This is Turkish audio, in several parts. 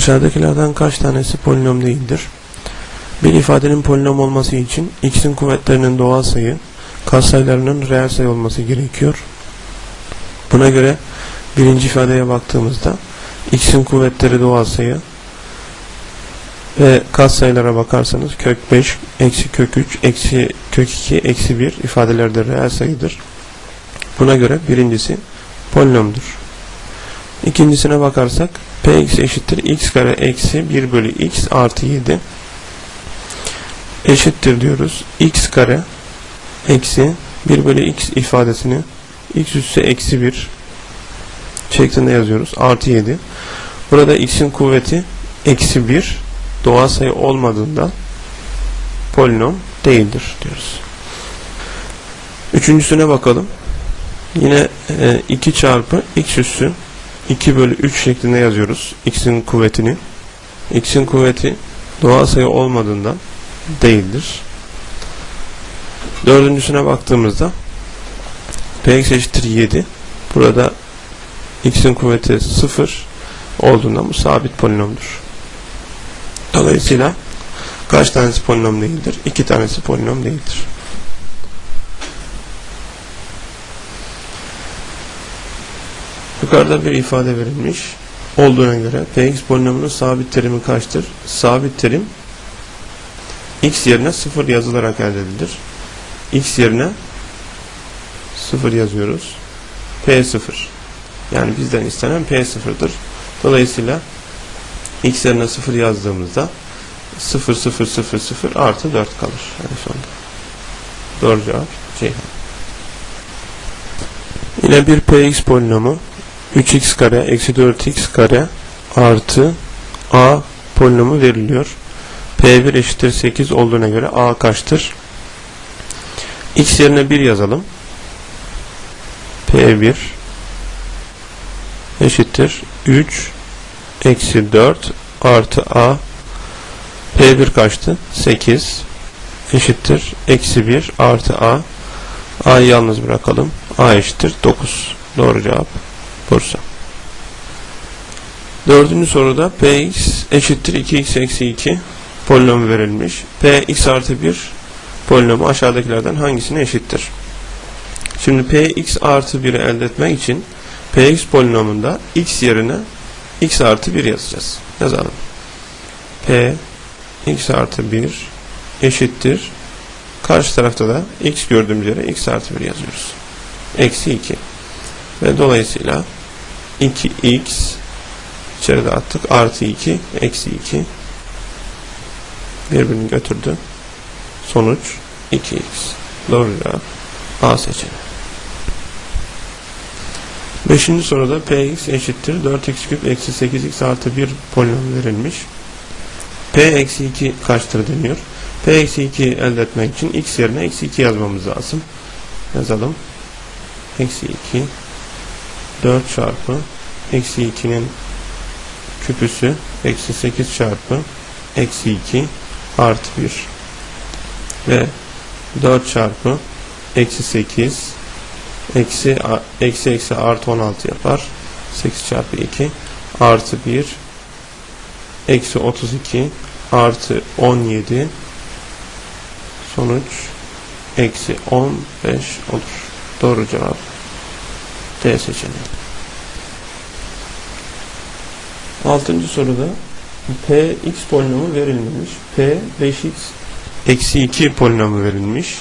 Aşağıdakilerden kaç tanesi polinom değildir? Bir ifadenin polinom olması için x'in kuvvetlerinin doğal sayı, katsayılarının reel sayı olması gerekiyor. Buna göre birinci ifadeye baktığımızda x'in kuvvetleri doğal sayı ve katsayılara bakarsanız kök 5, eksi kök 3, eksi kök 2, eksi 1 ifadeler de reel sayıdır. Buna göre birincisi polinomdur. İkincisine bakarsak px eşittir x kare eksi 1 bölü x artı 7 eşittir diyoruz. x kare eksi 1 bölü x ifadesini x üssü eksi 1 şeklinde yazıyoruz. Artı 7. Burada x'in kuvveti eksi 1 doğal sayı olmadığında polinom değildir diyoruz. Üçüncüsüne bakalım. Yine e, 2 çarpı x üssü 2 bölü 3 şeklinde yazıyoruz. x'in kuvvetini. x'in kuvveti doğal sayı olmadığından değildir. Dördüncüsüne baktığımızda px eşittir 7. Burada x'in kuvveti 0 olduğundan bu sabit polinomdur. Dolayısıyla kaç tanesi polinom değildir? 2 tanesi polinom değildir. Yukarıda bir ifade verilmiş olduğuna göre px polinomunun sabit terimi kaçtır? Sabit terim x yerine 0 yazılarak elde edilir. x yerine 0 yazıyoruz. p0 yani bizden istenen p0'dır. Dolayısıyla x yerine 0 yazdığımızda 0 0 0 0 artı 4 kalır en sonunda. Doğru cevap Ceyhan. Yine bir px polinomu 3x kare eksi 4x kare artı a polinomu veriliyor. P1 eşittir 8 olduğuna göre a kaçtır? x yerine 1 yazalım. P1 eşittir 3 eksi 4 artı a P1 kaçtı? 8 eşittir eksi 1 artı a a'yı yalnız bırakalım. a eşittir 9. Doğru cevap Bursa. Dördüncü soruda px eşittir 2x eksi 2 polinomu verilmiş. px artı 1 polinomu aşağıdakilerden hangisine eşittir? Şimdi px artı 1'i elde etmek için px polinomunda x yerine x artı 1 yazacağız. Yazalım. p x artı 1 eşittir. Karşı tarafta da x gördüğümüz yere x artı 1 yazıyoruz. Eksi 2. Ve dolayısıyla 2x içeride attık. Artı 2 eksi 2 birbirini götürdü. Sonuç 2x. Doğru cevap A seçeneği. Beşinci soruda px eşittir 4x küp eksi 8x artı 1 polinom verilmiş. p eksi 2 kaçtır deniyor. p eksi 2 elde etmek için x yerine eksi 2 yazmamız lazım. Yazalım. Eksi 2 4 çarpı eksi 2'nin küpüsü eksi 8 çarpı eksi 2 artı 1 ve 4 çarpı eksi 8 eksi eksi eksi artı 16 yapar. 8 çarpı 2 artı 1 eksi 32 artı 17 sonuç eksi 15 olur. Doğru cevap D seçeneği. Altıncı soruda p x polinomu verilmemiş. p 5x eksi 2 polinomu verilmiş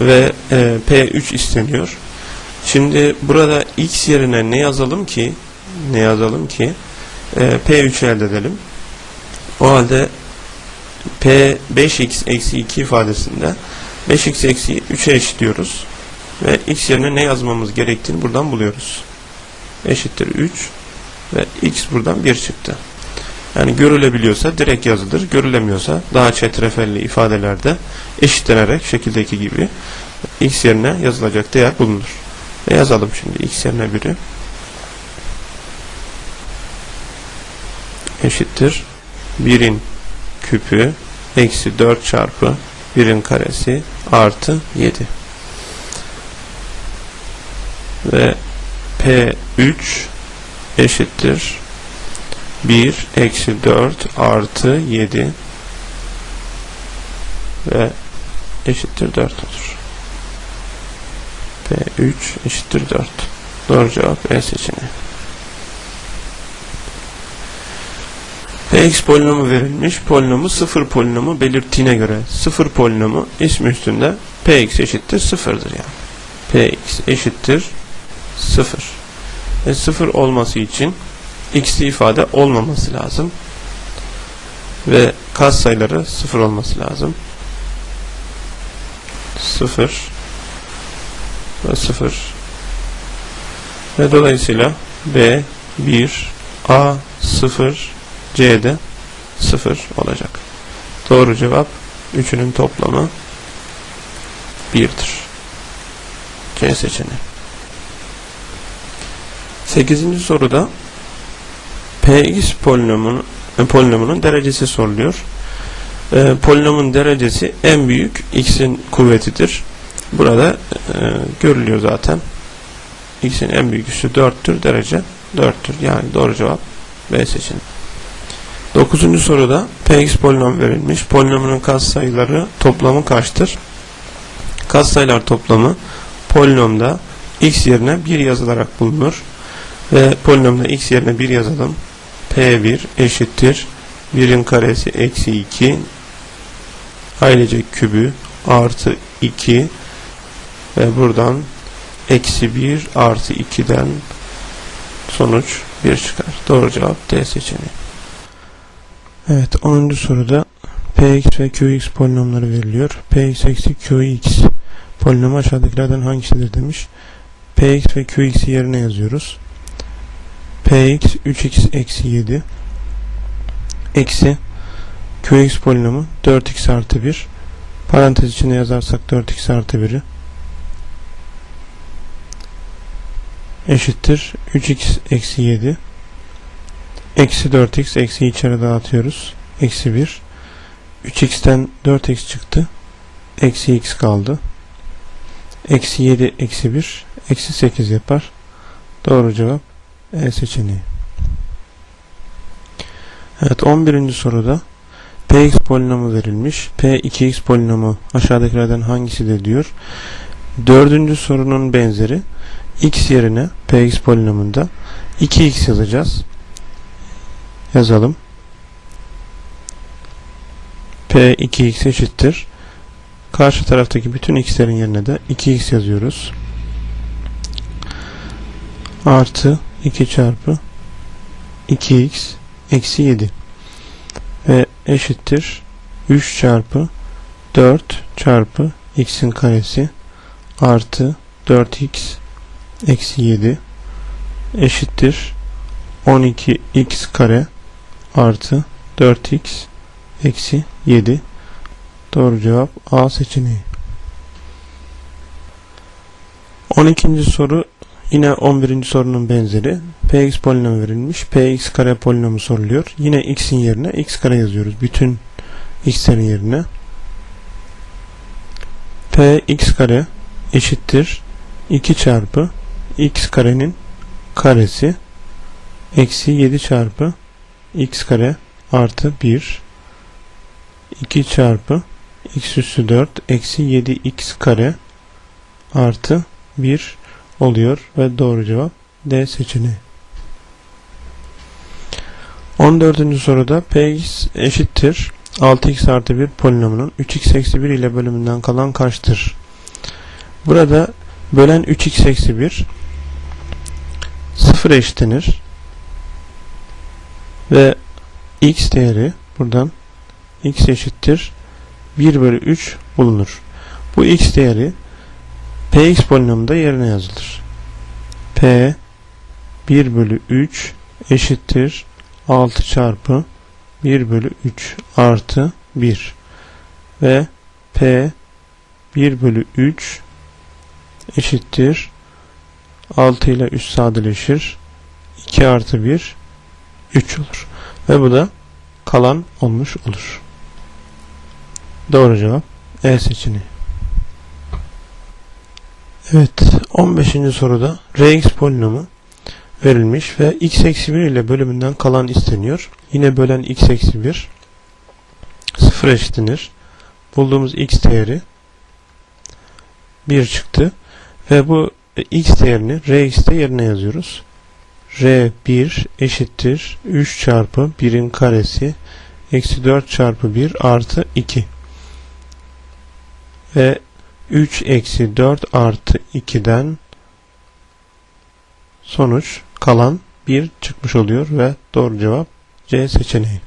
ve e, p3 isteniyor. Şimdi burada x yerine ne yazalım ki ne yazalım ki e, p3 elde edelim. O halde p 5x eksi 2 ifadesinde 5x eksi 3'e eşitliyoruz. Ve x yerine ne yazmamız gerektiğini buradan buluyoruz. Eşittir 3 ve x buradan 1 çıktı. Yani görülebiliyorsa direkt yazılır. Görülemiyorsa daha çetrefelli ifadelerde eşitlenerek şekildeki gibi x yerine yazılacak değer bulunur. Ve yazalım şimdi x yerine 1'i. Eşittir 1'in küpü eksi 4 çarpı 1'in karesi artı 7. Ve P3 eşittir 1 eksi 4 artı 7 ve eşittir 4 olur. P3 eşittir 4. Doğru cevap E seçeneği. Px polinomu verilmiş. Polinomu sıfır polinomu belirttiğine göre sıfır polinomu ismi üstünde Px eşittir sıfırdır yani. Px eşittir sıfır. Ve sıfır olması için x'li ifade olmaması lazım. Ve katsayıları sıfır olması lazım. Sıfır ve sıfır. Ve dolayısıyla B 1 A 0 C'de 0 olacak. Doğru cevap üçünün toplamı 1'dir. C seçeneği. 8. soruda Px polinomunun, e, polinomunun derecesi soruluyor. E, polinomun derecesi en büyük x'in kuvvetidir. Burada e, görülüyor zaten. x'in en büyük üssü 4'tür. Derece 4'tür. Yani doğru cevap B seçeneği. 9. soruda Px polinom verilmiş. Polinomunun katsayıları toplamı kaçtır? Katsayılar toplamı polinomda x yerine 1 yazılarak bulunur. Ve polinomda x yerine 1 yazalım. P1 eşittir 1'in karesi eksi 2 ailecek kübü artı 2 ve buradan eksi 1 artı 2'den sonuç 1 çıkar. Doğru cevap D seçeneği. Evet 10. soruda Px ve Qx polinomları veriliyor. Px eksi Qx polinomu aşağıdakilerden hangisidir demiş. Px ve Qx'i yerine yazıyoruz. Px 3x eksi 7 eksi Qx polinomu 4x artı 1 parantez içinde yazarsak 4x artı 1'i eşittir. 3x eksi 7 eksi 4x eksi içeri dağıtıyoruz. Eksi 1 3x'ten 4x çıktı. Eksi x kaldı. Eksi 7 eksi 1 eksi 8 yapar. Doğru cevap E seçeneği Evet 11. soruda Px polinomu verilmiş. P2x polinomu aşağıdakilerden hangisidir diyor. Dördüncü sorunun benzeri x yerine Px polinomunda 2x yazacağız. Yazalım. P2x eşittir. Karşı taraftaki bütün x'lerin yerine de 2x yazıyoruz. Artı 2 çarpı 2x eksi 7 ve eşittir 3 çarpı 4 çarpı x'in karesi artı 4x eksi 7 eşittir 12x kare artı 4x eksi 7 doğru cevap A seçeneği 12. soru Yine 11. sorunun benzeri. Px polinomu verilmiş. Px kare polinomu soruluyor. Yine x'in yerine x kare yazıyoruz. Bütün x'lerin yerine. Px kare eşittir 2 çarpı x karenin karesi eksi 7 çarpı x kare artı 1 2 çarpı x üssü 4 eksi 7x kare artı 1 oluyor ve doğru cevap D seçeneği. 14. soruda Px eşittir 6x artı 1 polinomunun 3x eksi 1 ile bölümünden kalan kaçtır? Burada bölen 3x eksi 1 0 eşitlenir ve x değeri buradan x eşittir 1 bölü 3 bulunur. Bu x değeri Px polinomunda yerine yazılır. P 1 bölü 3 eşittir 6 çarpı 1 bölü 3 artı 1 ve P 1 bölü 3 eşittir 6 ile 3 sadeleşir 2 artı 1 3 olur ve bu da kalan olmuş olur. Doğru cevap E seçeneği. Evet 15. soruda Rx polinomu verilmiş ve x eksi 1 ile bölümünden kalan isteniyor. Yine bölen x eksi 1 sıfır eşitlenir. Bulduğumuz x değeri 1 çıktı. Ve bu x değerini rx'te yerine yazıyoruz. r1 eşittir 3 çarpı 1'in karesi eksi 4 çarpı 1 artı 2 ve 3 eksi 4 artı 2'den sonuç kalan 1 çıkmış oluyor ve doğru cevap C seçeneği.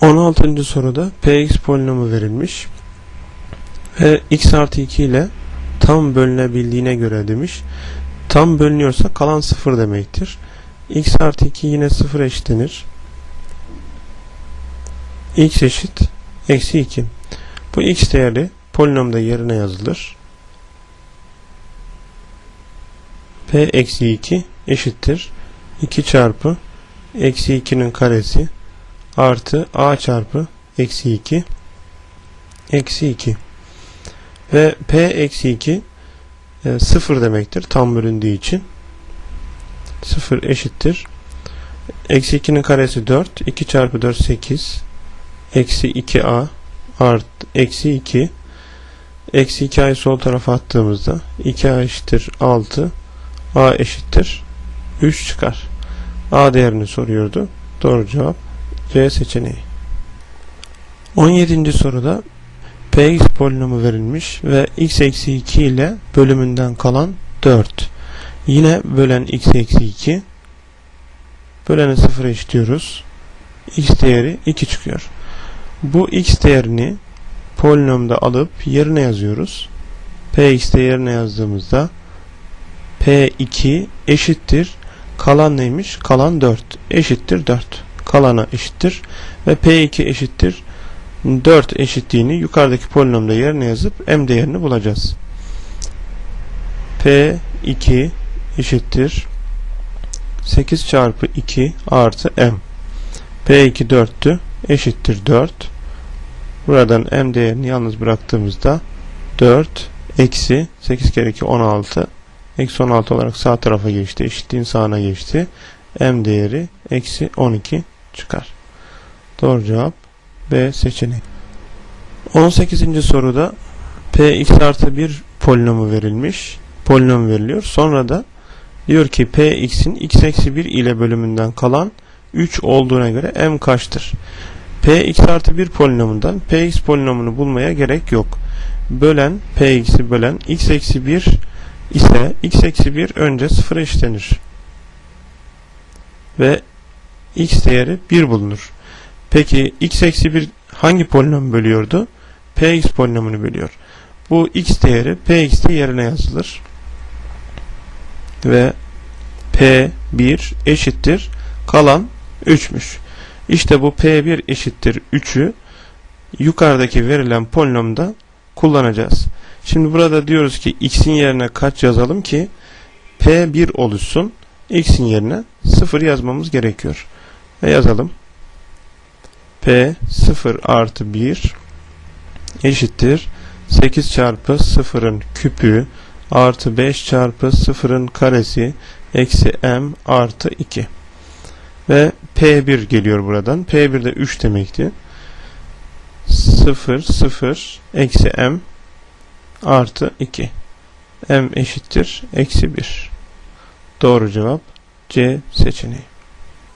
16. soruda px polinomu verilmiş ve x artı 2 ile tam bölünebildiğine göre demiş. Tam bölünüyorsa kalan 0 demektir. x artı 2 yine 0 eşitlenir. x eşit eksi 2. Bu x değeri polinomda yerine yazılır. p eksi 2 eşittir. 2 çarpı eksi 2'nin karesi artı a çarpı eksi 2 eksi 2 ve p eksi 2 e, 0 demektir tam bölündüğü için. 0 eşittir. Eksi 2'nin karesi 4 2 çarpı 4 8 eksi 2a art eksi 2 eksi 2a'yı sol tarafa attığımızda 2a eşittir 6 a eşittir 3 çıkar. a değerini soruyordu. Doğru cevap C seçeneği. 17. soruda px polinomu verilmiş ve x eksi 2 ile bölümünden kalan 4. Yine bölen x eksi 2 böleni 0 eşitliyoruz. x değeri 2 çıkıyor. Bu x değerini polinomda alıp yerine yazıyoruz. px yerine yazdığımızda P2 eşittir. Kalan neymiş? Kalan 4 eşittir 4. Kalana eşittir. Ve P2 eşittir. 4 eşitliğini yukarıdaki polinomda yerine yazıp m değerini bulacağız. P2 eşittir. 8 çarpı 2 artı m. P2 4'tü. Eşittir 4. Buradan m değerini yalnız bıraktığımızda 4 eksi 8 kere 2 16 Eksi 16 olarak sağ tarafa geçti. Eşitliğin sağına geçti. M değeri eksi 12 çıkar. Doğru cevap B seçeneği. 18. soruda Px artı 1 polinomu verilmiş. Polinom veriliyor. Sonra da diyor ki Px'in x eksi 1 ile bölümünden kalan 3 olduğuna göre m kaçtır? Px artı 1 polinomundan Px polinomunu bulmaya gerek yok. Bölen Px'i bölen x eksi 1 ise x eksi 1 önce 0 eşitlenir. Ve x değeri 1 bulunur. Peki x eksi 1 hangi polinom bölüyordu? px polinomunu bölüyor. Bu x değeri px'te yerine yazılır. Ve p1 eşittir. Kalan 3'müş. İşte bu p1 eşittir 3'ü yukarıdaki verilen polinomda kullanacağız. Şimdi burada diyoruz ki x'in yerine kaç yazalım ki p1 oluşsun. x'in yerine 0 yazmamız gerekiyor. Ve yazalım. p 0 artı 1 eşittir 8 çarpı 0'ın küpü artı 5 çarpı 0'ın karesi eksi m artı 2 ve p1 geliyor buradan. P1 de 3 demekti. 0 0 eksi m artı 2 m eşittir eksi 1 doğru cevap C seçeneği